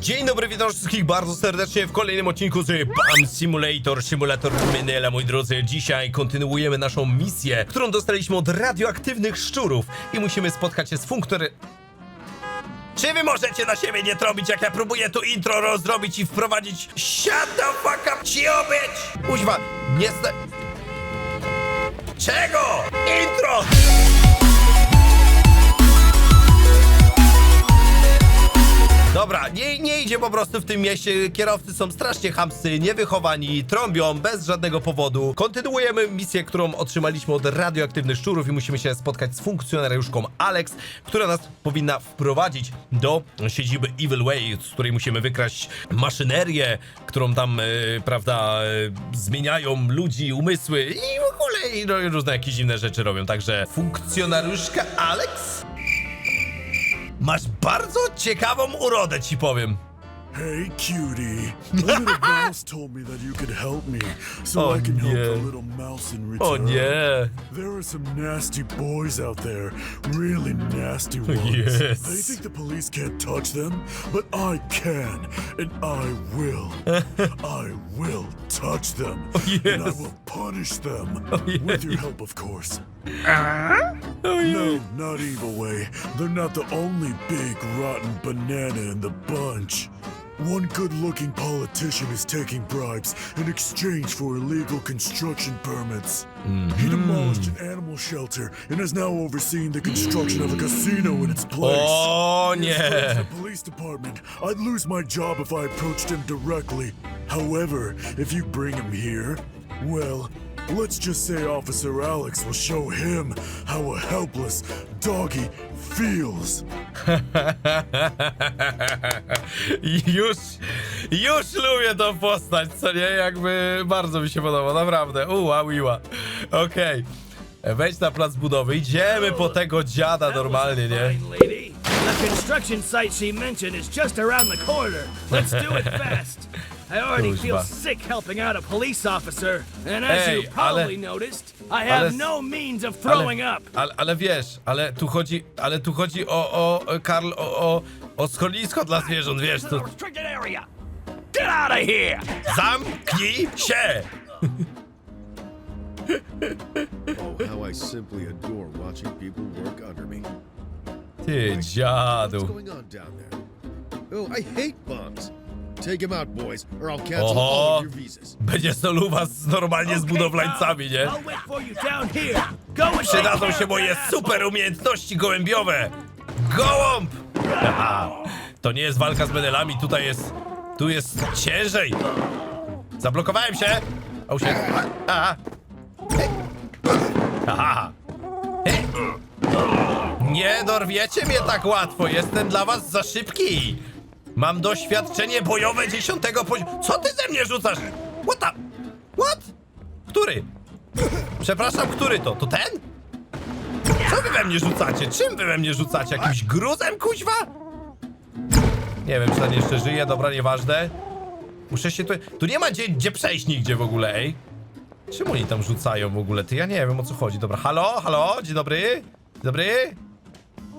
Dzień dobry, witam wszystkich bardzo serdecznie w kolejnym odcinku z BAM Simulator, Simulator Menela, moi drodzy. Dzisiaj kontynuujemy naszą misję, którą dostaliśmy od radioaktywnych szczurów i musimy spotkać się z funktory... Czy wy możecie na siebie nie trąbić, jak ja próbuję tu intro rozrobić i wprowadzić Shut the fuck up, cicho być! Uźwa, nie. Czego? Intro! Dobra, nie, nie idzie po prostu w tym mieście. Kierowcy są strasznie chamscy, niewychowani, trąbią bez żadnego powodu. Kontynuujemy misję, którą otrzymaliśmy od radioaktywnych szczurów i musimy się spotkać z funkcjonariuszką Alex, która nas powinna wprowadzić do siedziby Evil Way, z której musimy wykraść maszynerię, którą tam, e, prawda, e, zmieniają ludzi, umysły i w ogóle i, no, różne jakieś dziwne rzeczy robią. Także funkcjonariuszka Alex? Masz bardzo ciekawą urodę, ci powiem. Hey, cutie. Little mouse told me that you could help me, so Oh, I can help yeah. the little mouse in oh, return. Oh, yeah. There are some nasty boys out there, really nasty ones. yes. They think the police can't touch them, but I can, and I will. I will touch them, oh, and I will punish them. Oh, yes. With your help, of course. Oh, No, not Evil Way. They're not the only big, rotten banana in the bunch. One good looking politician is taking bribes in exchange for illegal construction permits. He mm-hmm. demolished an animal shelter and is now overseeing the construction of a casino in its place. Oh, yeah. in nie! the police department. I'd lose my job if I approached him directly. However, if you bring him here, well, let's just say Officer Alex will show him how a helpless doggy feels. Już, już lubię tą postać, co nie? Jakby bardzo mi się podoba, naprawdę. Uła, miła. Okej. Wejdź na plac budowy, idziemy po tego dziada normalnie, nie? The construction site she mentioned is just around the corner. Let's do it fast. I already feel Kuźwa. sick helping out a police officer, and as Ej, you probably ale- noticed, I have ale- no means of throwing ale, up. Ale, ale wiesz, ale tu chodzi, ale tu chodzi o, o, o Karl, o, o, o schronisko dla zwierząt, wiesz, To to... restricted area. Get out of here! Zamknij się! Oh, how I simply adore watching people work under me. Ty, What's dziadu. going on down there? Oh, I hate bombs. Take him out, boys, or I'll cancel all Oho, of your visas. będzie soluwa z, normalnie z budowlańcami, nie? I'll wait for you down here. Go and take Przydadzą care się of moje that super umiejętności gołębiowe! Gołąb! Haha, to nie jest walka z menelami, tutaj jest... Tu jest ciężej! Zablokowałem się! O się... Aha! Aha! Nie dorwiecie mnie tak łatwo, jestem dla was za szybki! Mam doświadczenie bojowe dziesiątego poziomu... Co ty ze mnie rzucasz? What the... What? Który? Przepraszam, który to? To ten? Co wy we mnie rzucacie? Czym wy we mnie rzucacie? Jakimś gruzem, kuźwa? Nie wiem, czy ten jeszcze żyje, dobra, nieważne. Muszę się tu... Tu nie ma gdzie, gdzie przejść nigdzie w ogóle, ej. Czemu oni tam rzucają w ogóle? Ty, ja nie wiem, o co chodzi. Dobra, halo, halo, dzień dobry? Dzień dobry?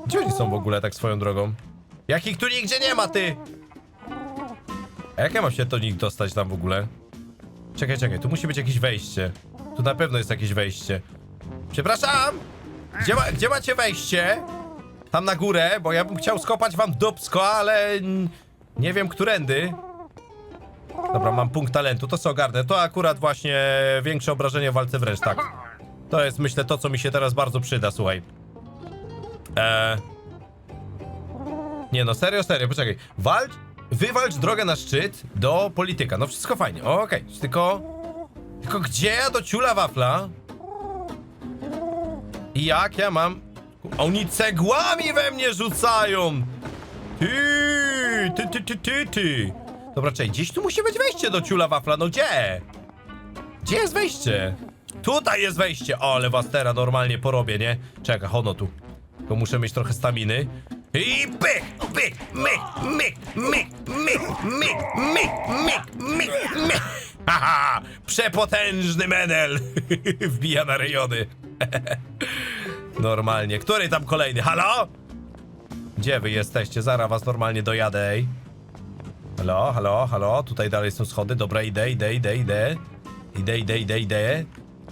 Gdzie oni są w ogóle, tak swoją drogą? Jakich tu nigdzie nie ma, ty? A jak ja mam się to nikt dostać tam w ogóle? Czekaj, czekaj, tu musi być jakieś wejście. Tu na pewno jest jakieś wejście. Przepraszam! Gdzie, ma, gdzie macie wejście? Tam na górę, bo ja bym chciał skopać wam dupsko, ale nie wiem którędy. Dobra, mam punkt talentu, to co ogarnę. To akurat właśnie większe obrażenie w walce wręcz, tak. To jest myślę to, co mi się teraz bardzo przyda, słuchaj. Eee... Nie no, serio, serio, poczekaj. Walcz, wywalcz drogę na szczyt do polityka. No wszystko fajnie, okej. Tylko... Tylko gdzie ja do ciula wafla? I jak ja mam... Oni cegłami we mnie rzucają! Ty, ty, ty, ty, ty, ty. Dobra, czekaj, gdzieś tu musi być wejście do ciula wafla, no gdzie? Gdzie jest wejście? Tutaj jest wejście! O, ale was teraz normalnie porobię, nie? Czekaj, hono tu. Tylko muszę mieć trochę staminy. I pych, myk, myk, myk, myk, myk, myk, myk, myk, myk. Haha, przepotężny menel. Wbija na rejony. Normalnie. Który tam kolejny? Halo? Gdzie wy jesteście? Zaraz was normalnie dojadę. Halo, halo, halo, tutaj dalej są schody, dobra, idę, idę, idę, idę. Idę, idę, idę, idę.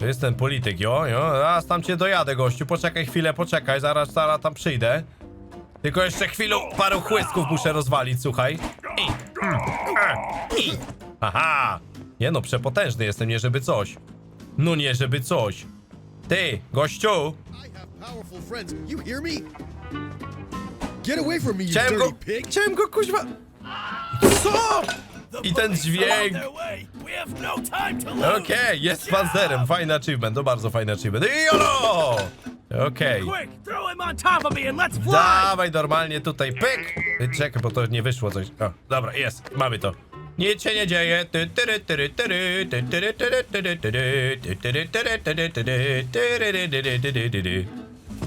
To jest ten polityk, jo, jo, zaraz tam cię dojadę, gościu, poczekaj chwilę, poczekaj, zaraz, zaraz tam przyjdę. Tylko jeszcze chwilę paru chłysków muszę rozwalić, słuchaj. Aha! Nie no, przepotężny jestem, nie żeby coś. No nie żeby coś. Ty, gościu, chciałem go, chciałem go kuźwa... Co? I ten dźwięk. Okej, okay, jest panzerem. Fajny achievement, to bardzo fajny achievement. Jolo! Okej. Okay. Dawaj normalnie tutaj, pyk! Czekaj, bo to nie wyszło coś. O, dobra, jest, mamy to. Nic się nie dzieje.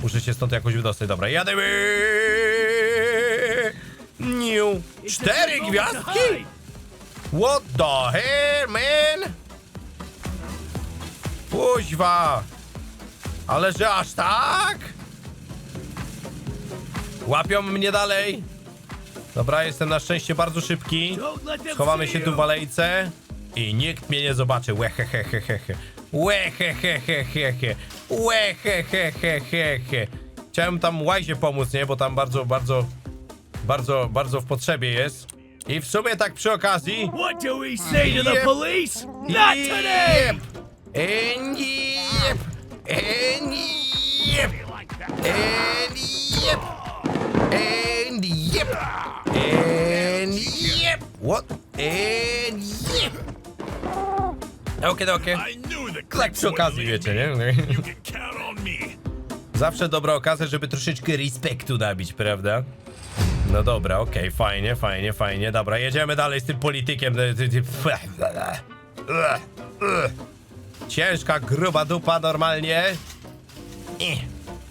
Muszę się stąd jakoś wydostać. Dobra, jademy! Niu. Cztery gwiazdki? What the hell, man? Kuźwa! Ale że aż tak? Łapią mnie dalej. Dobra, jestem na szczęście bardzo szybki. Schowamy się tu w alejce. I nikt mnie nie zobaczy. Łehehehehehe. Łehehehehehe. Łehehehehehe. Chciałem tam Łajzie pomóc, nie? Bo tam bardzo, bardzo, bardzo, bardzo w potrzebie jest. I w sumie tak przy okazji... What do we say to the police? Not today! Enip! Enip! Enip! Enip! Enip! What? Enip! Okej, okej. Tak przy okazji, wiecie, nie? Zawsze dobra okazja, żeby troszeczkę respektu nabić, prawda? No dobra, okej, fajnie, fajnie, fajnie. Dobra, jedziemy dalej z tym politykiem. Ciężka, gruba dupa normalnie.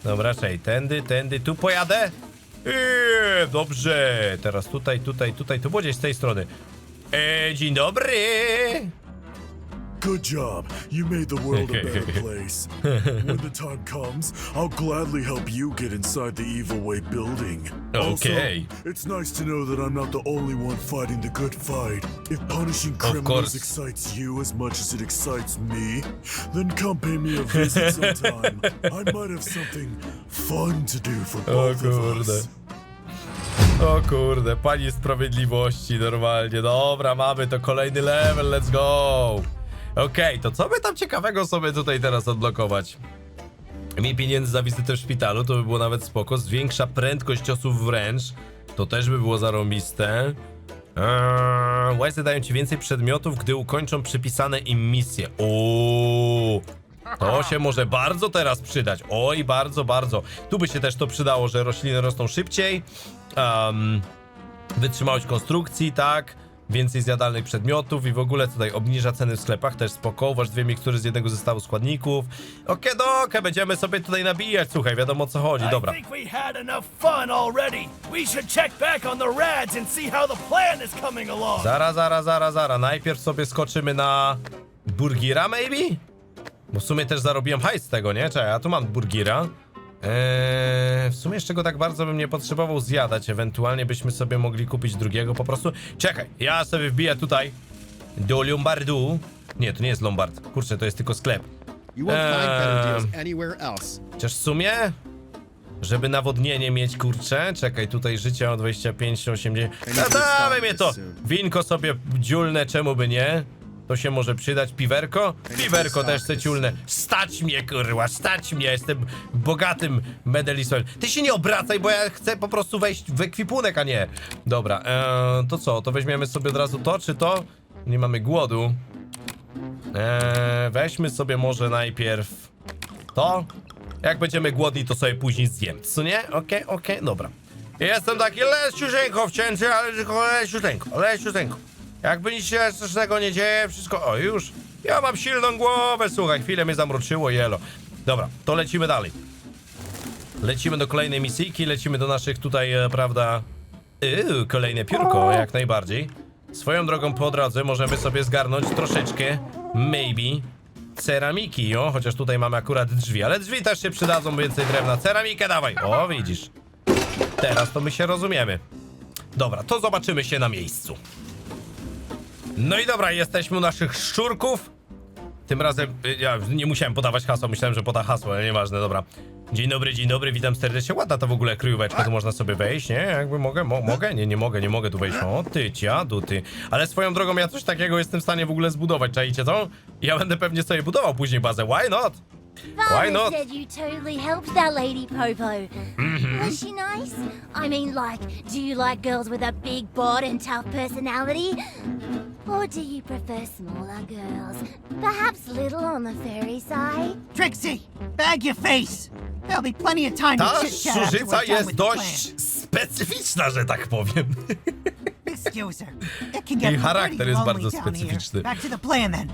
Dobra, czej, tędy, tędy, tu pojadę? Eee, dobrze. Teraz tutaj, tutaj, tutaj, tu było gdzieś z tej strony. Eee, dzień dobry. Good job. You made the world a better place. When the time comes, I'll gladly help you get inside the Evil Way building. Okay. Also, it's nice to know that I'm not the only one fighting the good fight. If punishing criminals excites you as much as it excites me, then come pay me a visit sometime. I might have something fun to do for oh, both of us. O kurde, pani sprawiedliwości normalnie. Dobra, mamy to kolejny level, let's go. Okej, to co by tam ciekawego sobie tutaj teraz odblokować? Mniej pieniędzy za wizytę w szpitalu, to by było nawet spoko. Zwiększa prędkość ciosów wręcz. To też by było zarąbiste. Eee, dają ci więcej przedmiotów, gdy ukończą przypisane im misje. Ooo. To się może bardzo teraz przydać. Oj, bardzo, bardzo. Tu by się też to przydało, że rośliny rosną szybciej. Um, wytrzymałość konstrukcji, tak. Więcej zjadalnych przedmiotów i w ogóle tutaj obniża ceny w sklepach, też spoko. Uważ dwie mikstury z jednego zestawu składników. Okej, dokę, będziemy sobie tutaj nabijać, słuchaj, wiadomo o co chodzi, dobra. Zara, zara, zara, zara. Najpierw sobie skoczymy na burgira, maybe? Bo w sumie też zarobiłem hajs z tego, nie? Czekaj, ja tu mam burgira. Eee, w sumie jeszcze go tak bardzo bym nie potrzebował zjadać. Ewentualnie byśmy sobie mogli kupić drugiego po prostu. Czekaj, ja sobie wbiję tutaj do Lombardu. Nie, to nie jest Lombard. Kurczę, to jest tylko sklep. Else. Chociaż w sumie, żeby nawodnienie mieć, kurczę, czekaj, tutaj życie o 25, 80. I need No dawaj mnie to! Winko sobie dziulne, czemu by nie? To się może przydać. Piwerko? Piwerko też this ciulne. Stać mnie, kurwa, stać mnie, jestem bogatym medelisem. Ty się nie obracaj, bo ja chcę po prostu wejść w ekwipunek, a nie. Dobra, eee, to co, to weźmiemy sobie od razu to, czy to? Nie mamy głodu. Eee, weźmy sobie może najpierw to. Jak będziemy głodni, to sobie później zjem. Co nie? Okej, okej, dobra. Jestem taki leciuteńko wcięty, ale tylko leciuteńko, leciuteńko. Jakby nic się strasznego nie dzieje, wszystko... O, już. Ja mam silną głowę, słuchaj, chwilę mnie zamroczyło, jelo. Dobra, to lecimy dalej. Lecimy do kolejnej misyjki, lecimy do naszych tutaj, e, prawda... Yy, kolejne piórko, jak najbardziej. Swoją drogą po drodze możemy sobie zgarnąć troszeczkę, maybe, ceramiki, o, chociaż tutaj mamy akurat drzwi, ale drzwi też się przydadzą, więcej drewna. Ceramikę dawaj! O, widzisz. Teraz to my się rozumiemy. Dobra, to zobaczymy się na miejscu. No i dobra, jesteśmy u naszych szczurków. Tym razem, y, ja nie musiałem podawać hasła, myślałem, że poda hasło, ale nieważne, dobra. Dzień dobry, dzień dobry, witam serdecznie. Ładna to w ogóle kryjóweczka, tu można sobie wejść, nie? Jakby mogę, mo mogę? Nie, nie mogę, nie mogę tu wejść. O, ty, ciadu, ty. Ale swoją drogą ja coś takiego jestem w stanie w ogóle zbudować, czajcie to? Ja będę pewnie sobie budował później bazę, why not? Why Father not? said you totally helped that lady Popo. Mm-hmm. Was she nice? I mean, like, do you like girls with a big bod and tough personality? Or do you prefer smaller girls? Perhaps little on the fairy side? Trixie, bag your face. There'll be plenty of time Ta to chit chat after szczurzyca we're jest dość specyficzna, że tak powiem. Excuse her. It can get Jej charakter pretty jest lonely bardzo down here. specyficzny. Back to the plan then.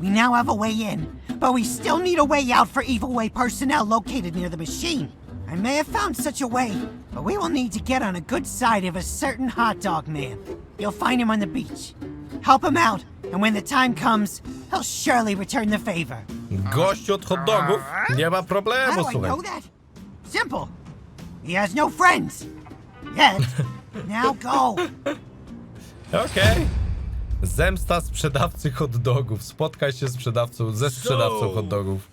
We now have a way in, but we still need a way out for Evil Way personnel located near the machine. I may have found such a way, but we will need to get on a good side of a certain hot dog man. You'll find him on the beach. Help him out, and when the time comes, he'll surely return the favor. Gość od hot dogów, nie ma How problemu, do I słuchaj. know that? Simple. He has no friends. Yet. now go. Okej. Zemsta sprzedawcy hot dogów. Spotkaj się z sprzedawcą, ze sprzedawcą hot dogów.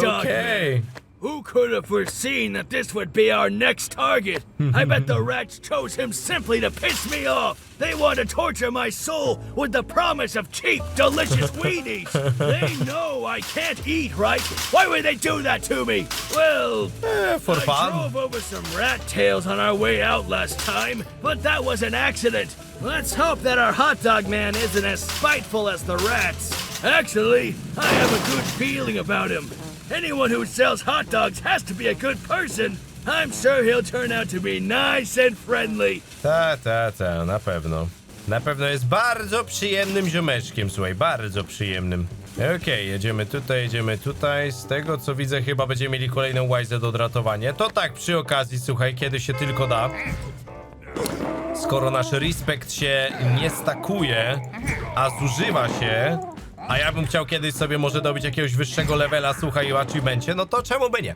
Dog. Okej. man. Who could have foreseen that this would be our next target? I bet the rats chose him simply to piss me off. They want to torture my soul with the promise of cheap, delicious weenies. They know I can't eat, right? Why would they do that to me? Well, Eh, for I fun. drove over some rat tails on our way out last time, but that was an accident. Let's hope that our hot dog man isn't as spiteful as the rats. Actually, I have a good feeling about him. Anyone who sells hot dogs has to be a good person. I'm sure he'll turn out to be nice and friendly. Ta, ta, ta, na pewno. Na pewno jest bardzo przyjemnym ziomeczkiem, słuchaj, bardzo przyjemnym. Okej, jedziemy tutaj, jedziemy tutaj. Z tego co widzę, chyba będziemy mieli kolejną łajzę do dratowania. To tak, przy okazji, słuchaj, kiedy się tylko da. Skoro nasz respekt się nie stakuje, a zużywa się, a ja bym chciał kiedyś sobie może dobić jakiegoś wyższego levela, słuchaj, o achievemencie, no to czemu by nie?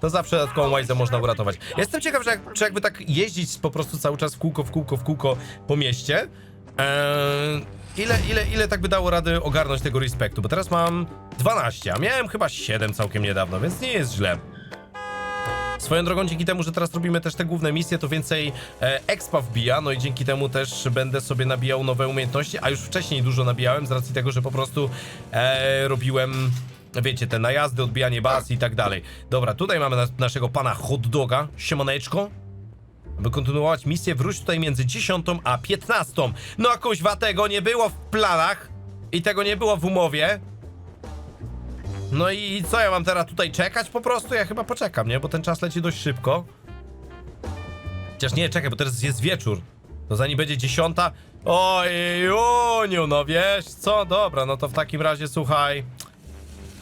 To zawsze dodatkową łajzę można uratować. Jestem ciekaw, że jak, czy jakby tak jeździć po prostu cały czas w kółko, w kółko, w kółko po mieście, eee, ile, ile, ile tak by dało rady ogarnąć tego respektu? Bo teraz mam 12, a miałem chyba 7 całkiem niedawno, więc nie jest źle. Swoją drogą, dzięki temu, że teraz robimy też te główne misje, to więcej e, expa wbija, no i dzięki temu też będę sobie nabijał nowe umiejętności, a już wcześniej dużo nabijałem z racji tego, że po prostu e, robiłem, wiecie, te najazdy, odbijanie baz i tak dalej. Dobra, tutaj mamy nas, naszego pana hot doga, siemaneczko. Aby kontynuować misję, wróć tutaj między 10 a 15. No a kuźwa, tego nie było w planach i tego nie było w umowie. No i co, ja mam teraz tutaj czekać po prostu? Ja chyba poczekam, nie? Bo ten czas leci dość szybko. Chociaż nie, czekaj, bo teraz jest wieczór. To zanim będzie dziesiąta... Oj, Juniu, no wiesz co? Dobra, no to w takim razie, słuchaj...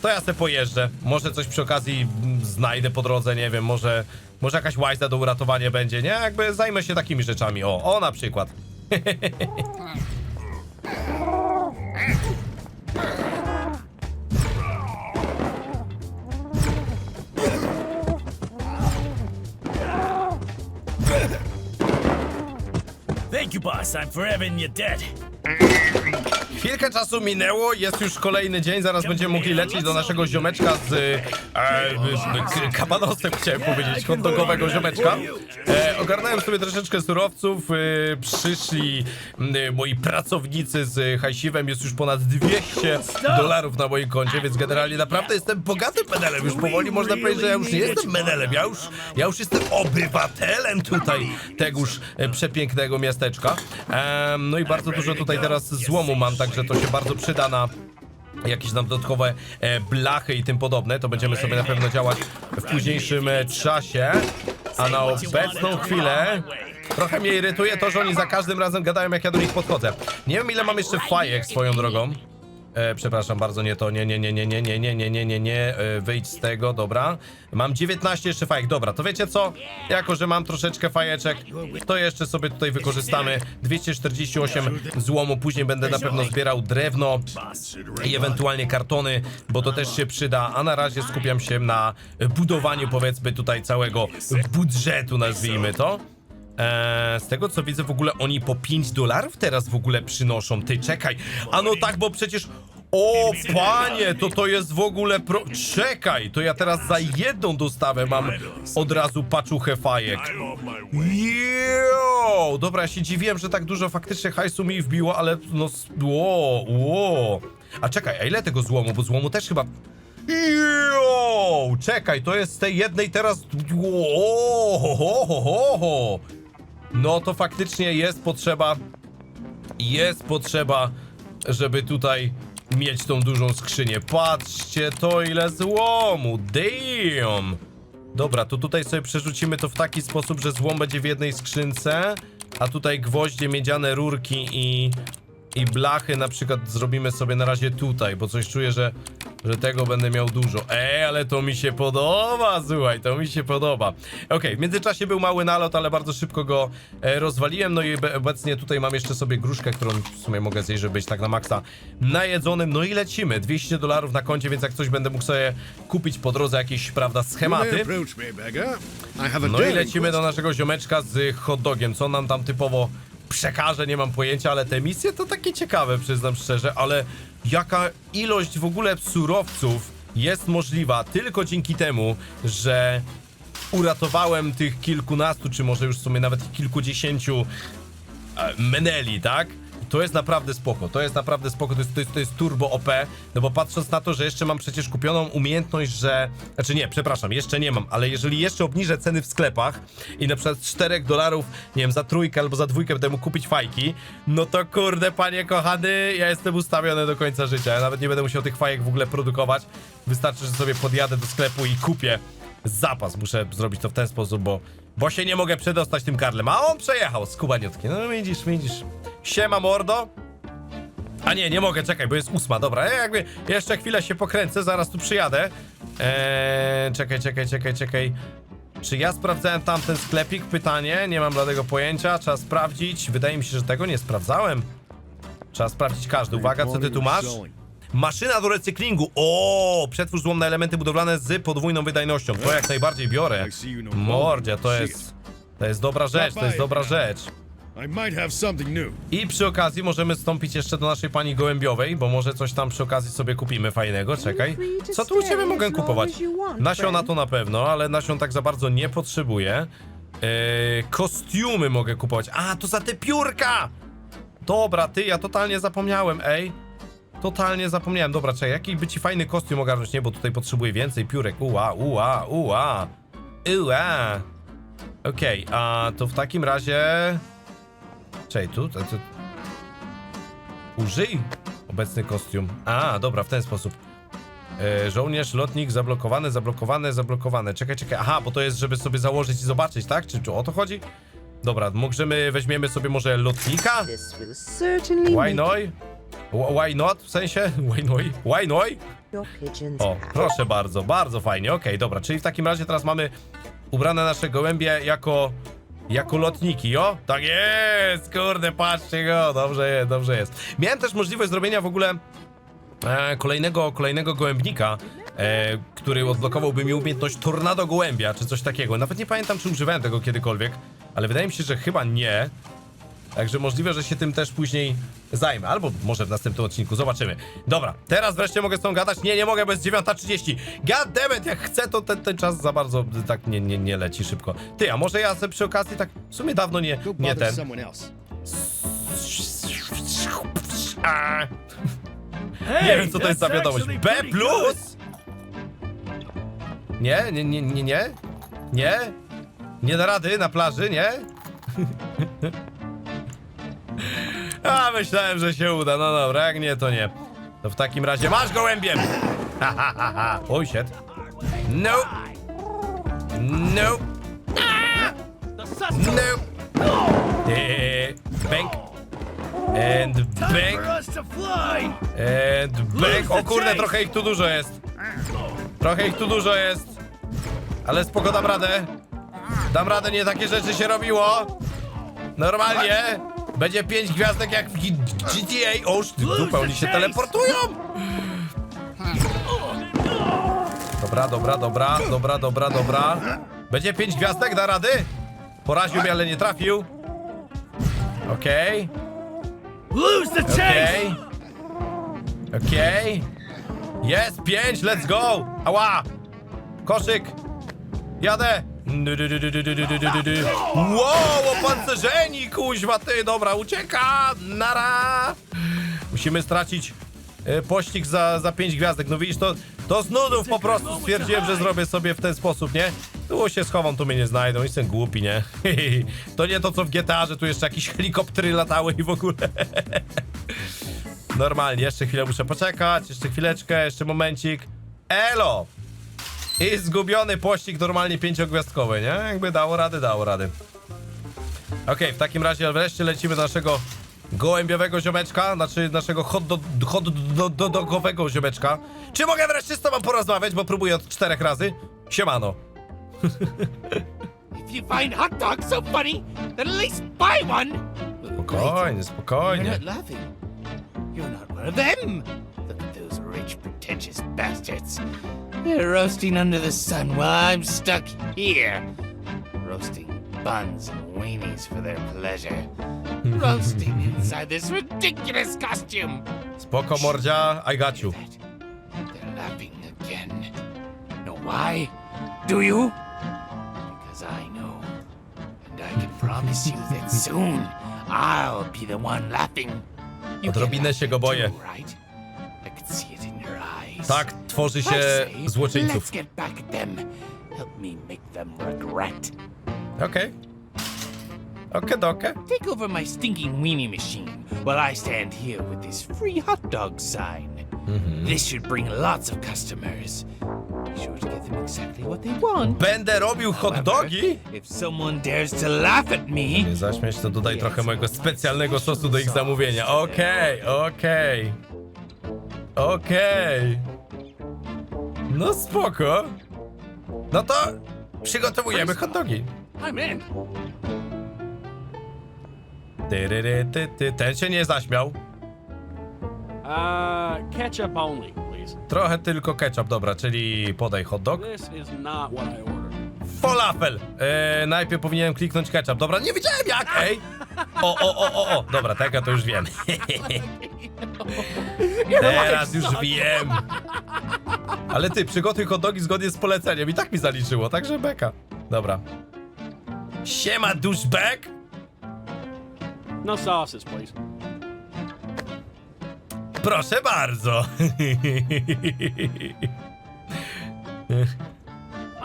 To ja se pojeżdżę. Może coś przy okazji mm, znajdę po drodze, nie wiem, może... Może jakaś łajza do uratowania będzie, nie? Jakby zajmę się takimi rzeczami. O, o na przykład. boss. I'm forever in your debt. Chwilkę czasu minęło, jest już kolejny dzień, zaraz będziemy mogli lecieć do naszego ziomeczka z... E, k- kabanosem chciałem powiedzieć, hot dogowego ziomeczka. E, ogarnąłem sobie troszeczkę surowców, e, przyszli m, moi pracownicy z hajsiwem, jest już ponad 200 dolarów na moim koncie, więc generalnie naprawdę jestem bogatym menelem, już powoli można powiedzieć, że ja już nie jestem menelem, ja już, ja już jestem obywatelem tutaj tegoż e, przepięknego miasteczka. Em, no i bardzo dużo tutaj teraz złomu mam, także to się bardzo przyda na jakieś tam dodatkowe e, blachy i tym podobne, to będziemy sobie na pewno działać w późniejszym e, czasie. A na obecną chwilę trochę mnie irytuje to, że oni za każdym razem gadają, jak ja do nich podchodzę. Nie wiem, ile mam jeszcze fajek swoją drogą. E, przepraszam bardzo, nie to, nie, nie, nie, nie, nie, nie, nie, nie, nie, nie, nie, e, wyjdź z tego, dobra. Mam 19 jeszcze fajek, dobra, to wiecie co? Jako, że mam troszeczkę fajeczek, to jeszcze sobie tutaj wykorzystamy 248 złomu, później będę na pewno zbierał drewno i ewentualnie kartony, bo to też się przyda, a na razie skupiam się na budowaniu, powiedzmy, tutaj całego budżetu, nazwijmy to. Eee, z tego co widzę w ogóle oni po 5 dolarów teraz w ogóle przynoszą. Ty czekaj. A no tak, bo przecież. O panie, to to jest w ogóle pro... Czekaj, to ja teraz za jedną dostawę mam od razu paczuchę fajek. Jo! Dobra, ja się dziwiłem, że tak dużo faktycznie hajsu mi wbiło, ale no... Ło, ło. A czekaj, a ile tego złomu? Bo złomu też chyba... Jo! Czekaj, to jest z tej jednej teraz... Ło, ho, ho, ho, ho. No to faktycznie jest potrzeba. Jest potrzeba, żeby tutaj mieć tą dużą skrzynię. Patrzcie to ile złomu. Damn! Dobra, to tutaj sobie przerzucimy to w taki sposób, że złom będzie w jednej skrzynce, a tutaj gwoździe, miedziane rurki i, i blachy na przykład zrobimy sobie na razie tutaj, bo coś czuję, że, że tego będę miał dużo. Ej, ale to mi się podoba, słuchaj, to mi się podoba. Okej, w międzyczasie był mały nalot, ale bardzo szybko go e, rozwaliłem, no i obe- obecnie tutaj mam jeszcze sobie gruszkę, którą w sumie mogę zjeść, żeby być tak na maksa najedzonym, no i lecimy. 200 dolarów na koncie, więc jak coś będę mógł sobie kupić po drodze jakieś, prawda, schematy. No i lecimy do naszego ziomeczka z hot dogiem. Co nam tam typowo przekaże, nie mam pojęcia, ale te misje to takie ciekawe, przyznam szczerze, ale jaka ilość w ogóle surowców jest możliwa tylko dzięki temu, że uratowałem tych kilkunastu, czy może już w sumie nawet kilkudziesięciu e, meneli, tak? To jest naprawdę spoko, to jest naprawdę spoko, to jest, to jest, to jest turbo OP, no bo patrząc na to, że jeszcze mam przecież kupioną umiejętność, że... Znaczy nie, przepraszam, jeszcze nie mam, ale jeżeli jeszcze obniżę ceny w sklepach i na przykład z 4 dolarów, nie wiem, za trójkę albo za dwójkę będę mógł kupić fajki, no to kurde, panie kochany, ja jestem ustawiony do końca życia, ja nawet nie będę musiał tych fajek w ogóle produkować, wystarczy, że sobie podjadę do sklepu i kupię zapas. Muszę zrobić to w ten sposób, bo, bo się nie mogę przedostać tym karlem. A on przejechał, skubaniutki. No widzisz, widzisz. Siema mordo. A nie, nie mogę, czekaj, bo jest ósma, dobra. Ja jakby jeszcze chwilę się pokręcę, zaraz tu przyjadę. Eee, czekaj, czekaj, czekaj, czekaj. Czy ja sprawdzałem tamten sklepik? Pytanie, nie mam żadnego pojęcia. Trzeba sprawdzić. Wydaje mi się, że tego nie sprawdzałem. Trzeba sprawdzić każdy. Uwaga, co ty tu masz? Maszyna do recyklingu. O, przetwórz złom na elementy budowlane z podwójną wydajnością. To jak najbardziej biorę. Mordzia, to jest. To jest dobra rzecz, to jest dobra rzecz. I might have something new. I przy okazji możemy stąpić jeszcze do naszej pani gołębiowej, bo może coś tam przy okazji sobie kupimy fajnego. Czekaj. Co tu u ciebie mogę kupować? Nasiona to na pewno, ale nasion tak za bardzo nie potrzebuję. Eee, kostiumy mogę kupować. A, to za te piórka! Dobra, ty, ja totalnie zapomniałem, ej. Totalnie zapomniałem. Dobra, czekaj, jaki by ci fajny kostium ogarnąć? Nie, bo tutaj potrzebuję więcej piórek. Ua, ua, ua. Ua. Okej, a to w takim razie... Czekaj, tu? To, to... Użyj obecny kostium. A, dobra, w ten sposób. E, żołnierz, lotnik, zablokowane, zablokowane, zablokowane. Czekaj, czekaj. Aha, bo to jest, żeby sobie założyć i zobaczyć, tak? Czy, czy o to chodzi? Dobra, możemy, weźmiemy sobie może lotnika? Why make no? Why not? W sensie? Why no? Why no? pigeons O, proszę bardzo, bardzo fajnie. Okej, dobra, czyli w takim razie teraz mamy ubrane nasze gołębie jako jako lotniki, o? Tak jest, kurde, patrzcie go, dobrze jest, dobrze jest. Miałem też możliwość zrobienia w ogóle e, kolejnego, kolejnego gołębnika, e, który odblokowałby mi umiejętność tornado gołębia, czy coś takiego. Nawet nie pamiętam, czy używałem tego kiedykolwiek, ale wydaje mi się, że chyba nie. Także możliwe, że się tym też później zajmę. Albo może w następnym odcinku, zobaczymy. Dobra, teraz wreszcie mogę z tą gadać. Nie, nie mogę, bo jest 9.30. God damn it, jak chcę, to ten, ten czas za bardzo tak nie, nie, nie leci szybko. Ty, a może ja sobie przy okazji tak w sumie dawno nie, nie ten. A, nie wiem, co to jest za wiadomość. B plus? Nie, nie, nie, nie, nie? Nie? Nie da rady na plaży, nie? A, myślałem, że się uda. No dobra, jak nie, to nie. To w takim razie masz gołębiem! Ha, ha, ha. Oj. No. No. No. Eee, Bang. And fly! And bang. O kurde, trochę ich tu dużo jest. Trochę ich tu dużo jest. Ale spoko, dam radę. Dam radę, nie takie rzeczy się robiło. Normalnie. Będzie pięć gwiazdek jak w G- GTA. O, ty dupę, oni się teleportują. Dobra, dobra, dobra, dobra, dobra, dobra. Będzie pięć gwiazdek, da rady? Poraził mnie, ale nie trafił. Okej. Lose the chase! Okej. Okej. Jest, pięć, let's go! Ała! Koszyk! Jadę! Dy, dy, dy, dy, dy, dy, dy, dy. Wow, opancerzeni, kuźwa ty, dobra, ucieka, nara. Musimy stracić e, pościg za, za pięć gwiazdek, no widzisz, to, to z nudów po prostu stwierdziłem, że zrobię sobie w ten sposób, nie? Tu się schowam, tu mnie nie znajdą, jestem głupi, nie? to nie to co w GTA, że tu jeszcze jakieś helikoptery latały i w ogóle. Normalnie, jeszcze chwilę muszę poczekać, jeszcze chwileczkę, jeszcze momencik. Elo! I zgubiony pościg normalnie pięciogwiazdkowy, nie? Jakby dało radę, dało radę. Okej, w takim razie wreszcie lecimy do naszego gołębiowego ziomeczka, znaczy naszego hot, do, hot do, do, dogowego ziomeczka. Czy mogę wreszcie z tobą porozmawiać, bo próbuję od czterech razy? Siemano. If you find hot dogs so funny, then at least buy one. Spokojnie, spokojnie. You're not one of them. Look at those rich, pretentious bastards. They're roasting under the sun while I'm stuck here. Roasting buns and weenies for their pleasure. roasting inside this ridiculous costume. Spoko, mordzia, I got you. They're laughing again. Know why? Do you? Because I know. And I can promise you that soon I'll be the one laughing. You Odrobinę się go boję. too, right? Tak tworzy się złoczyńców. Okej. Okej, dokę. Take over my stinking weenie machine while I stand here with this free hot dog sign. This should bring lots of customers. Be sure to get them exactly what they want. Będę robił hot dogi? If someone dares to laugh at me, Nie zaśmieć, to dodaj trochę mojego specjalnego sosu do ich zamówienia. Okej, okej. Okej. No spoko. No to przygotowujemy hot dogi. I'm in. Tyryry, ty, ty. Ten się nie zaśmiał. Uh, ketchup only, please. Trochę tylko ketchup, dobra, czyli podaj hot dog. This is not what I ordered. Falafel! Eee, najpierw powinienem kliknąć ketchup. Dobra, nie wiedziałem jak, ej! O, o, o, o, o! Dobra, tego to już wiem. Teraz już wiem. Ale ty, przygotuj hot dogi zgodnie z poleceniem. I tak mi zaliczyło, także beka. Dobra. Siema, douchebag! No sauces, please. Proszę bardzo.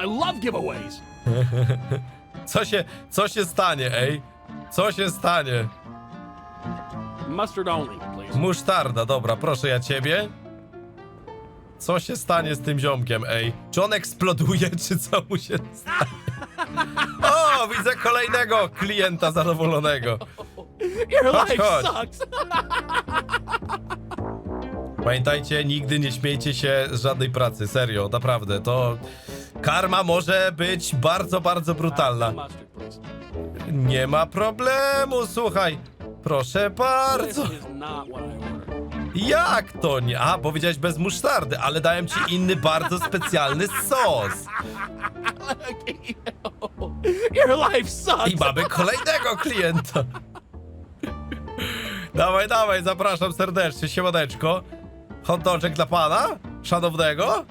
I love giveaways. Co się, co się stanie, ej? Co się stanie? Mustard only, please. Musztarda, dobra, proszę ja ciebie. Co się stanie z tym ziomkiem, ej? Czy on eksploduje, czy co mu się stanie? O, widzę kolejnego klienta zadowolonego. Your Chodź, life chodź. sucks. Pamiętajcie, nigdy nie śmiejcie się z żadnej pracy, serio, naprawdę, to... Karma może być bardzo, bardzo brutalna. Nie ma problemu, słuchaj. Proszę bardzo. Jak to nie? A, powiedziałeś bez musztardy, ale dałem ci inny bardzo specjalny sos. I mamy kolejnego klienta. Dawaj, dawaj, zapraszam serdecznie, siemaneczko. Hot dogek dla pana? Szanownego?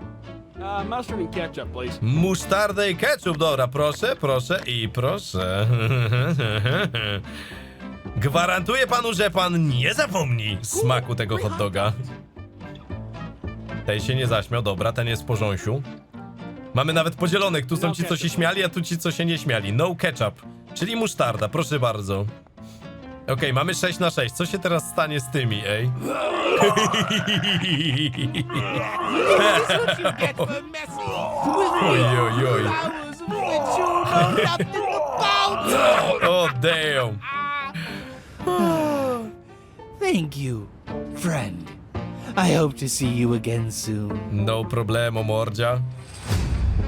Uh, mustard and ketchup, please. Musztardę i ketchup, dobra, proszę, proszę i proszę. Gwarantuję panu, że pan nie zapomni smaku tego hot doga. Ten się nie zaśmiał, dobra, ten jest w porząsiu. Mamy nawet podzielonych, tu są No ci, co się śmiali, a tu ci, co się nie śmiali. No ketchup, czyli musztarda, proszę bardzo. Okej, mamy 6 na 6. Co się teraz stanie z tymi, ej? Get for messy. Oj, oj, oj. O, damn. Thank you, friend. I hope to see you again soon. No problemo, mordzia.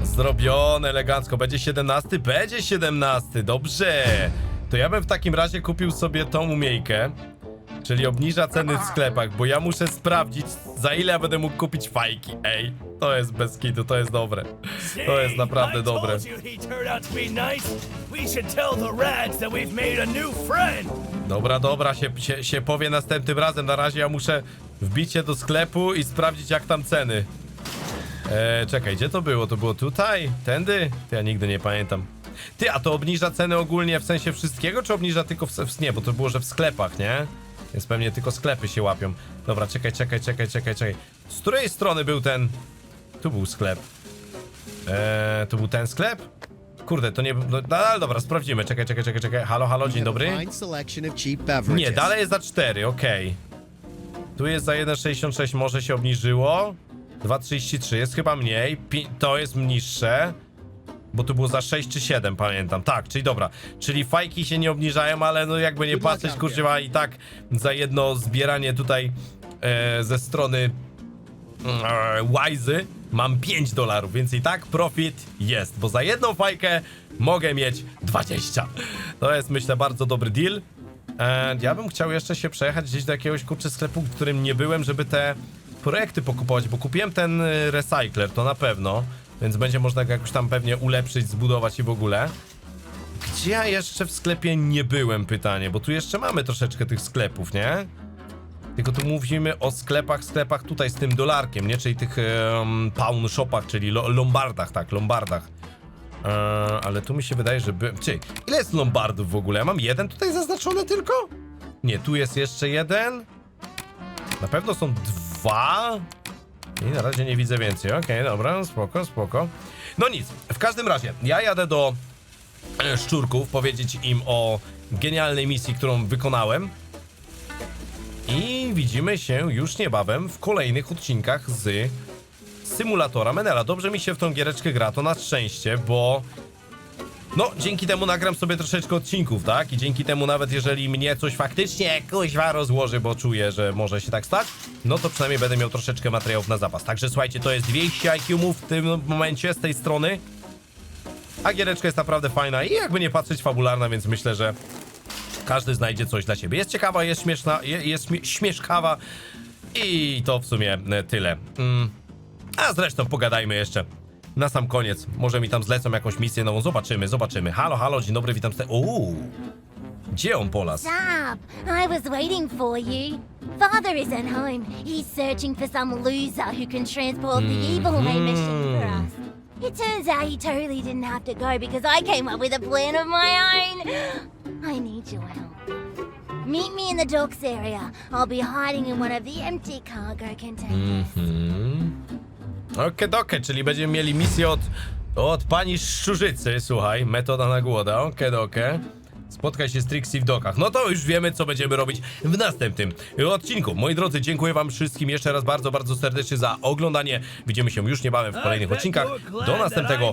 Zrobione elegancko. Będzie 17? Będzie 17. Dobrze. To ja bym w takim razie kupił sobie tą umiejkę. Czyli obniża ceny w sklepach, bo ja muszę sprawdzić, za ile ja będę mógł kupić fajki. Ej, to jest bez kitu, to jest dobre. To jest naprawdę dobre. Dobra, dobra, się, się, się powie następnym razem. Na razie ja muszę wbić się do sklepu i sprawdzić, jak tam ceny. E, czekaj, gdzie to było? To było tutaj? Tędy? To ja nigdy nie pamiętam. Ty, a to obniża ceny ogólnie w sensie wszystkiego, czy obniża tylko w, w nie, bo to było, że w sklepach, nie? Więc pewnie tylko sklepy się łapią. Dobra, czekaj, czekaj, czekaj, czekaj, czekaj. Z której strony był ten... Tu był sklep. Eee, to był ten sklep? Kurde, to nie... No, no, ale dobra, sprawdzimy. Czekaj, czekaj, czekaj, czekaj. Halo, halo, dzień dobry. Nie, dalej jest za 4, okej. Tu jest za 1,66, może się obniżyło. 2,33 jest chyba mniej. Pi to jest niższe. Bo tu było za 6 czy 7, pamiętam. Tak, czyli dobra. Czyli fajki się nie obniżają, ale no jakby nie patrzeć, there. ma i tak za jedno zbieranie tutaj e, ze strony e, Wizy mam 5 dolarów, więc i tak profit jest, bo za jedną fajkę mogę mieć 20. To jest myślę bardzo dobry deal. E, ja bym chciał jeszcze się przejechać gdzieś do jakiegoś kurczę sklepu, w którym nie byłem, żeby te projekty pokupować, bo kupiłem ten y, recycler, to na pewno, więc będzie można go jakoś tam pewnie ulepszyć, zbudować i w ogóle. Gdzie ja jeszcze w sklepie nie byłem, pytanie, bo tu jeszcze mamy troszeczkę tych sklepów, nie? Tylko tu mówimy o sklepach, sklepach tutaj z tym dolarkiem, nie? Czyli tych um, pawn shopach, czyli lo lombardach, tak, lombardach. E, ale tu mi się wydaje, że by... Czy, ile jest lombardów w ogóle? Ja mam jeden tutaj zaznaczony tylko? Nie, tu jest jeszcze jeden. Na pewno są dwa. I na razie nie widzę więcej. Okej, dobra, spoko, spoko. No nic, w każdym razie, ja jadę do e, szczurków, powiedzieć im o genialnej misji, którą wykonałem. I widzimy się już niebawem w kolejnych odcinkach z symulatora Menela. Dobrze mi się w tą giereczkę gra, to na szczęście, bo no, dzięki temu nagram sobie troszeczkę odcinków, tak? I dzięki temu nawet jeżeli mnie coś faktycznie kuźwa rozłoży, bo czuję, że może się tak stać, no to przynajmniej będę miał troszeczkę materiałów na zapas. Także słuchajcie, to jest 200 IQ w tym momencie z tej strony. A giereczka jest naprawdę fajna i jakby nie patrzeć fabularna, więc myślę, że każdy znajdzie coś dla siebie. Jest ciekawa, jest śmieszna, je- jest śmie śmieszkawa i to w sumie e, tyle. Mm. A zresztą pogadajmy jeszcze. Na sam koniec. Może mi tam zlecą jakąś misję nową. Zobaczymy, zobaczymy. Halo, halo, dzień dobry, witam. Uuu. Gdzie on polas? Stop! I was waiting for you. Father isn't home. He's searching for some loser who can transport the evil way machine for us. It turns out he totally didn't have to go because I came up with a plan of my own. I need your help. Meet me in the docks area. I'll be hiding in one of the empty cargo containers. Mhm. Okie dokie, czyli będziemy mieli misję od, od pani Szczurzycy, słuchaj, metoda na głoda, okie dokie. Spotkaj się z Trixie w dokach. No to już wiemy, co będziemy robić w następnym odcinku. Moi drodzy, dziękuję wam wszystkim jeszcze raz bardzo, bardzo serdecznie za oglądanie. Widzimy się już niebawem w kolejnych I bet odcinkach. Do następnego.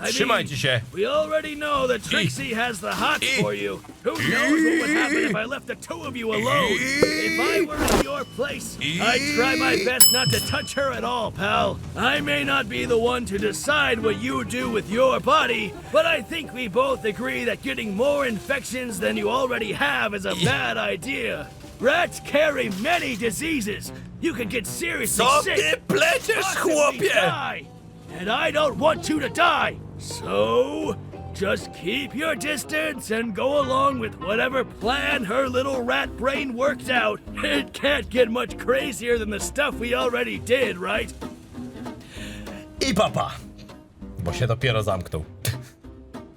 Here. Trzymajcie mean, się. We already know that Trixie has the hots I- for you. Who knows what would happen if I left the two of you alone? If I were in your place, I'd try my best not to touch her at all, pal. I may not be the one to decide what you do with your body, but I think we both agree that getting more infections than you already have is a bad idea. Rats carry many diseases. You could get seriously Co sick. ty pleciesz, chłopie? die. And I don't want you to die. So, just keep your distance and go along with whatever plan her little rat brain worked out. It can't get much crazier than the stuff we already did, right? I papa. Bo się dopiero zamknął.